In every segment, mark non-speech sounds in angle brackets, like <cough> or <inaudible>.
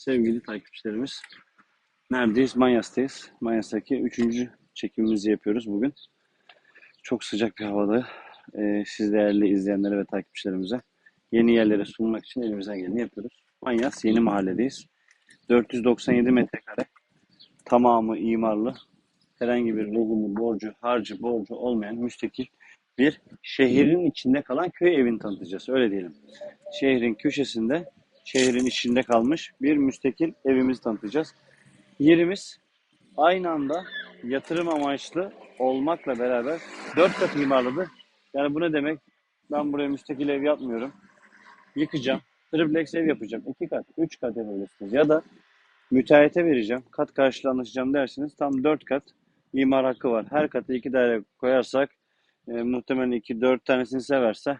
sevgili takipçilerimiz. Neredeyiz? Manyas'tayız. Manyas'taki üçüncü çekimimizi yapıyoruz bugün. Çok sıcak bir havada e, siz değerli izleyenlere ve takipçilerimize yeni yerlere sunmak için elimizden geleni yapıyoruz. Manyas yeni mahalledeyiz. 497 metrekare tamamı imarlı herhangi bir lehimi, borcu, harcı, borcu olmayan müstakil bir şehrin içinde kalan köy evini tanıtacağız. Öyle diyelim. Şehrin köşesinde, şehrin içinde kalmış bir müstakil evimizi tanıtacağız. Yerimiz aynı anda yatırım amaçlı olmakla beraber dört kat imarlıdır. Yani bu ne demek? Ben buraya müstakil ev yapmıyorum. Yıkacağım. Triplex ev yapacağım. iki kat, üç kat yapabilirsiniz. Ya da müteahhite vereceğim. Kat karşılığı anlaşacağım dersiniz. Tam dört kat imar hakkı var. Her katı iki daire koyarsak e, muhtemelen iki, dört tanesini severse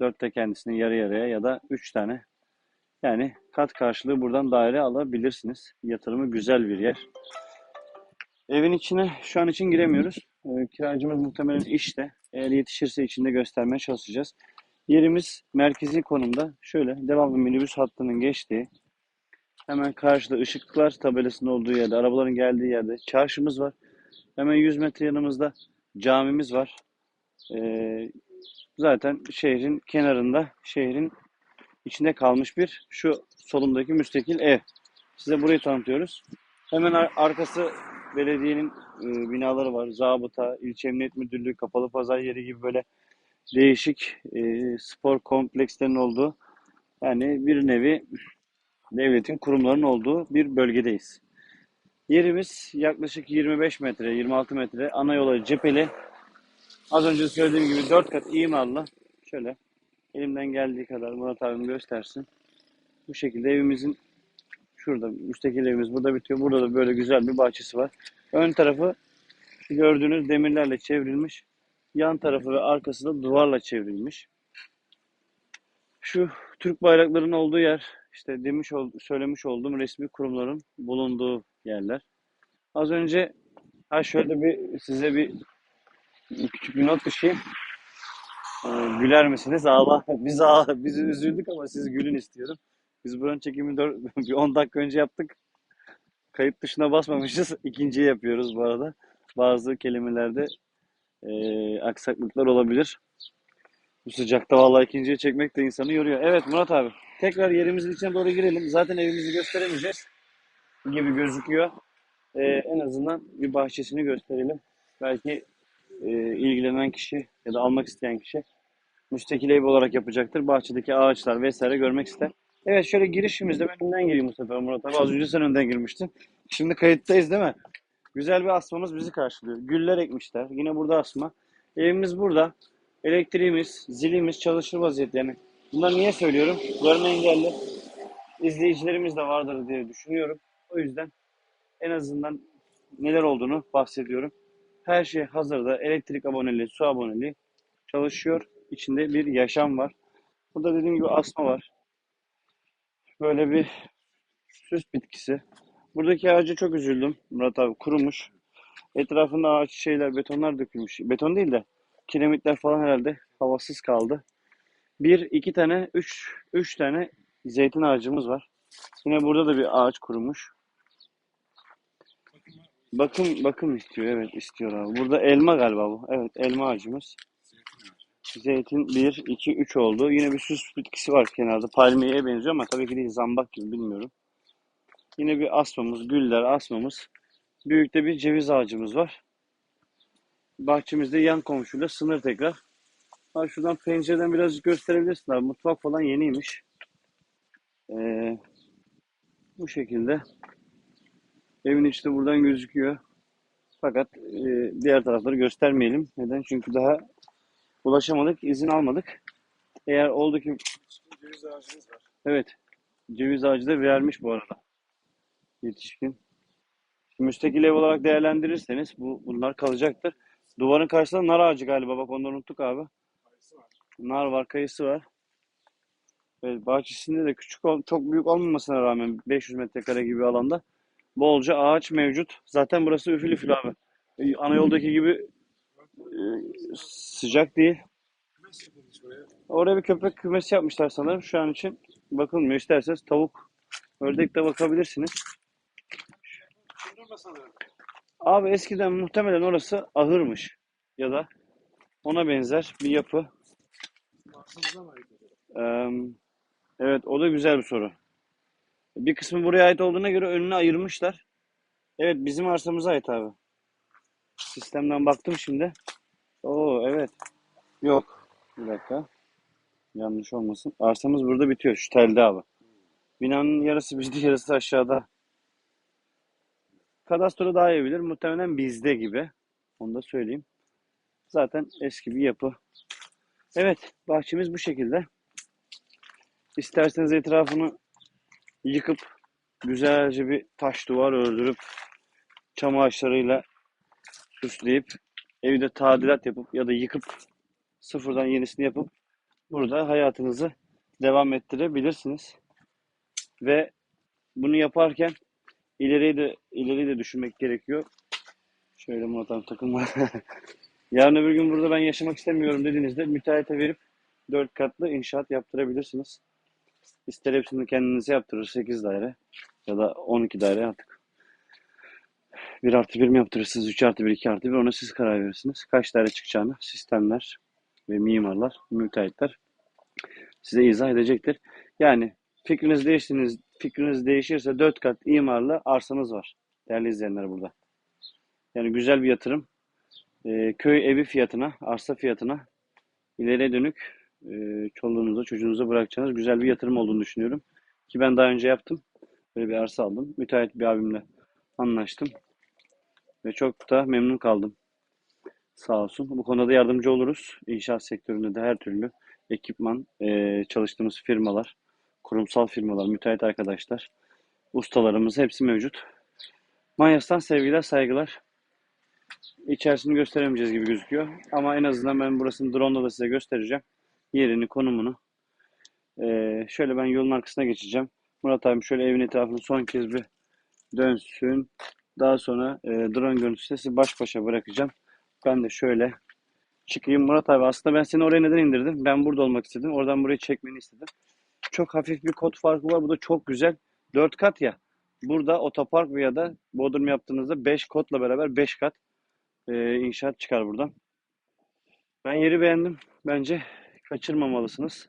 dört de kendisini yarı yarıya ya da üç tane yani kat karşılığı buradan daire alabilirsiniz. Yatırımı güzel bir yer. Evin içine şu an için giremiyoruz. E, kiracımız muhtemelen işte. Eğer yetişirse içinde göstermeye çalışacağız. Yerimiz merkezi konumda. Şöyle devamlı minibüs hattının geçtiği hemen karşıda ışıklar tabelasının olduğu yerde, arabaların geldiği yerde çarşımız var. Hemen 100 metre yanımızda camimiz var. Ee, zaten şehrin kenarında, şehrin içinde kalmış bir şu solumdaki müstakil ev. Size burayı tanıtıyoruz. Hemen ar- arkası belediyenin e, binaları var. Zabıta, İlçe Emniyet Müdürlüğü, Kapalı Pazar yeri gibi böyle değişik e, spor komplekslerinin olduğu yani bir nevi devletin kurumlarının olduğu bir bölgedeyiz. Yerimiz yaklaşık 25 metre, 26 metre ana yola cepheli. Az önce söylediğim gibi 4 kat imarlı. Şöyle elimden geldiği kadar Murat abim göstersin. Bu şekilde evimizin şurada müstakil evimiz burada bitiyor. Burada da böyle güzel bir bahçesi var. Ön tarafı gördüğünüz demirlerle çevrilmiş. Yan tarafı ve arkası da duvarla çevrilmiş. Şu Türk bayraklarının olduğu yer işte demiş ol, söylemiş olduğum resmi kurumların bulunduğu yerler. Az önce ha şöyle bir size bir küçük bir not düşeyim. Ee, güler misiniz? Ağla. <laughs> Biz ağla, biz üzüldük ama siz gülün istiyorum. Biz buranın çekimini dör- <laughs> bir 10 dakika önce yaptık. Kayıt dışına basmamışız. <laughs> İkinciyi yapıyoruz bu arada. Bazı kelimelerde e, aksaklıklar olabilir. Bu sıcakta vallahi ikinciyi çekmek de insanı yoruyor. Evet Murat abi. Tekrar yerimizin içine doğru girelim. Zaten evimizi gösteremeyeceğiz gibi gözüküyor. Ee, en azından bir bahçesini gösterelim. Belki e, ilgilenen kişi ya da almak isteyen kişi müstakil ev olarak yapacaktır. Bahçedeki ağaçlar vesaire görmek ister. Evet şöyle girişimizde ben önden gireyim bu sefer Murat abi. Az önce sen önden girmiştin. Şimdi kayıttayız değil mi? Güzel bir asmamız bizi karşılıyor. Güller ekmişler. Yine burada asma. Evimiz burada. Elektriğimiz, zilimiz çalışır vaziyette. Yani bunları niye söylüyorum? Görme engelli izleyicilerimiz de vardır diye düşünüyorum. O yüzden en azından neler olduğunu bahsediyorum. Her şey hazırda. Elektrik aboneli, su aboneli çalışıyor. İçinde bir yaşam var. Burada dediğim gibi asma var. Böyle bir süs bitkisi. Buradaki ağaca çok üzüldüm Murat abi. Kurumuş. Etrafında ağaç şeyler, betonlar dökülmüş. Beton değil de kiremitler falan herhalde havasız kaldı. Bir, iki tane, üç, üç tane zeytin ağacımız var. Yine burada da bir ağaç kurumuş. Bakım bakım istiyor evet istiyor abi. Burada elma galiba bu. Evet elma ağacımız. Zeytin 1, 2, 3 oldu. Yine bir süs bitkisi var kenarda. Palmiyeye benziyor ama tabii ki değil zambak gibi bilmiyorum. Yine bir asmamız, güller, asmamız. Büyükte bir ceviz ağacımız var. Bahçemizde yan komşuyla sınır tekrar. Ha şuradan pencereden biraz gösterebilirsin abi. Mutfak falan yeniymiş. Ee, bu şekilde. Evin içi de buradan gözüküyor. Fakat e, diğer tarafları göstermeyelim. Neden? Çünkü daha ulaşamadık, izin almadık. Eğer oldu ki Ceviz ağacımız var. evet ceviz ağacı da vermiş bu arada. Yetişkin. Müstakil ev olarak değerlendirirseniz bu bunlar kalacaktır. Duvarın karşısında nar ağacı galiba. Bak onları unuttuk abi. Kayısı var. Nar var, kayısı var. Evet, bahçesinde de küçük, çok büyük olmamasına rağmen 500 metrekare gibi alanda bolca ağaç mevcut. Zaten burası üfül üfül abi. Ee, Ana yoldaki gibi e, sıcak değil. Oraya bir köpek kümesi yapmışlar sanırım şu an için. Bakılmıyor. İsterseniz tavuk Ördek de bakabilirsiniz. Abi eskiden muhtemelen orası ahırmış. Ya da ona benzer bir yapı. Eee, evet o da güzel bir soru. Bir kısmı buraya ait olduğuna göre önünü ayırmışlar. Evet bizim arsamıza ait abi. Sistemden baktım şimdi. Oo evet. Yok. Bir dakika. Yanlış olmasın. Arsamız burada bitiyor. Şu telde abi. Binanın yarısı bizde <laughs> yarısı aşağıda. Kadastro daha iyi bilir. Muhtemelen bizde gibi. Onu da söyleyeyim. Zaten eski bir yapı. Evet. Bahçemiz bu şekilde. İsterseniz etrafını yıkıp güzelce bir taş duvar ördürüp çam ağaçlarıyla süsleyip evi de tadilat yapıp ya da yıkıp sıfırdan yenisini yapıp burada hayatınızı devam ettirebilirsiniz. Ve bunu yaparken ileriyi de ileriyi de düşünmek gerekiyor. Şöyle Murat abi takılma. <laughs> Yarın öbür gün burada ben yaşamak istemiyorum dediğinizde müteahhite verip 4 katlı inşaat yaptırabilirsiniz. İster hepsini kendinize yaptırır 8 daire ya da 12 daire artık. 1 artı 1 mi yaptırırsınız, 3 artı 1, 2 artı 1 ona siz karar verirsiniz. Kaç daire çıkacağını sistemler ve mimarlar, müteahhitler size izah edecektir. Yani fikriniz değiştiniz, fikriniz değişirse 4 kat imarlı arsanız var. Değerli izleyenler burada. Yani güzel bir yatırım. Ee, köy evi fiyatına, arsa fiyatına ileriye dönük e, çoluğunuza, çocuğunuza bırakacağınız güzel bir yatırım olduğunu düşünüyorum. Ki ben daha önce yaptım. Böyle bir arsa aldım. Müteahhit bir abimle anlaştım. Ve çok da memnun kaldım. Sağ olsun. Bu konuda da yardımcı oluruz. İnşaat sektöründe de her türlü ekipman, e, çalıştığımız firmalar, kurumsal firmalar, müteahhit arkadaşlar, ustalarımız hepsi mevcut. Manyas'tan sevgiler, saygılar. İçerisini gösteremeyeceğiz gibi gözüküyor. Ama en azından ben burasını drone'la da size göstereceğim. Yerini, konumunu. Ee, şöyle ben yolun arkasına geçeceğim. Murat abim şöyle evin etrafını son kez bir dönsün. Daha sonra e, drone görüntüsü sizi baş başa bırakacağım. Ben de şöyle çıkayım. Murat abi aslında ben seni oraya neden indirdim? Ben burada olmak istedim. Oradan burayı çekmeni istedim. Çok hafif bir kod farkı var. Bu da çok güzel. 4 kat ya. Burada otopark veya da bodrum yaptığınızda 5 kodla beraber 5 kat e, inşaat çıkar buradan. Ben yeri beğendim. Bence kaçırmamalısınız.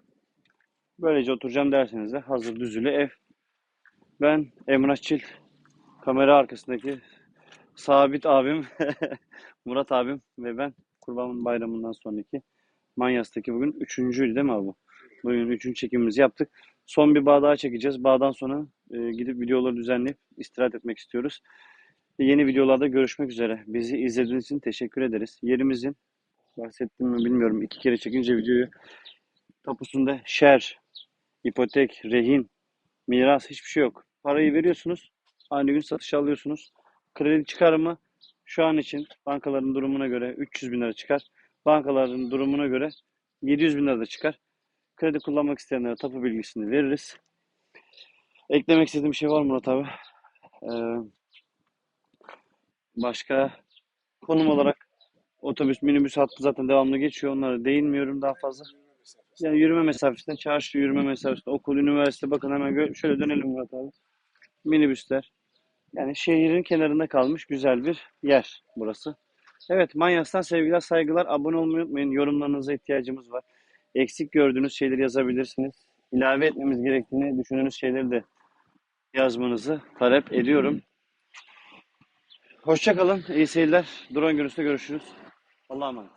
Böylece oturacağım derseniz de hazır düzülü ev. Ben Emrah Çil. Kamera arkasındaki sabit abim <laughs> Murat abim ve ben Kurban Bayramı'ndan sonraki Manyas'taki bugün üçüncüydü değil mi abi? Bugün üçüncü çekimimizi yaptık. Son bir bağ daha çekeceğiz. Bağdan sonra e, gidip videoları düzenleyip istirahat etmek istiyoruz. Yeni videolarda görüşmek üzere. Bizi izlediğiniz için teşekkür ederiz. Yerimizin bahsettim mi bilmiyorum. iki kere çekince videoyu tapusunda şer, ipotek, rehin, miras hiçbir şey yok. Parayı veriyorsunuz. Aynı gün satışa alıyorsunuz. Kredi çıkarımı şu an için bankaların durumuna göre 300 bin lira çıkar. Bankaların durumuna göre 700 bin lira da çıkar. Kredi kullanmak isteyenlere tapu bilgisini veririz. Eklemek istediğim bir şey var Murat abi? Ee, başka konum olarak otobüs, minibüs hattı zaten devamlı geçiyor. Onlara değinmiyorum daha fazla. Yani yürüme mesafesinde, çarşı yürüme mesafesinde, okul, üniversite bakın hemen şöyle dönelim Murat abi. Minibüsler. Yani şehrin kenarında kalmış güzel bir yer burası. Evet Manyas'tan sevgiler, saygılar. Abone olmayı unutmayın. Yorumlarınıza ihtiyacımız var. Eksik gördüğünüz şeyleri yazabilirsiniz. İlave etmemiz gerektiğini düşündüğünüz şeyleri de yazmanızı talep ediyorum. Hoşçakalın. İyi seyirler. Drone görüntüsünde görüşürüz. والله ما